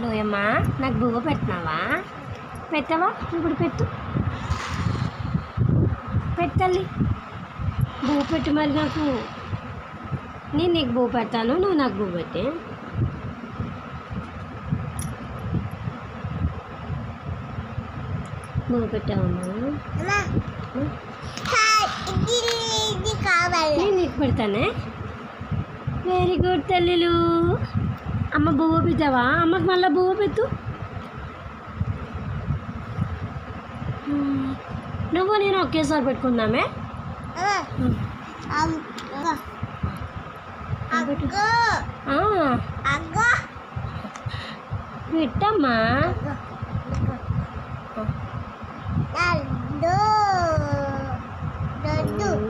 లోయమ్మా నాకు బువ్వ పెట్టినావా? పెట్టవా? ఇప్పుడు పెట్టు. పెట్టాలి బువ్వ పెట్టు మరి నాకు. నేను నీకు బువ్వ పెడతాను నువ్వు నాకు బువ్వ పెట్టి. బువ్వ పెట్టావమ్మా? నేను నీకు పెడతానే? వెరీ గుడ్ తల్లిలు. అమ్మ బువ్వ పెట్టావా? అమ్మకి మళ్ళీ బువ్వ పెట్టు. నువ్వు నేను ఒకేసారి పెట్టుకుందామే. పెట్టమ్మా. లడ్డు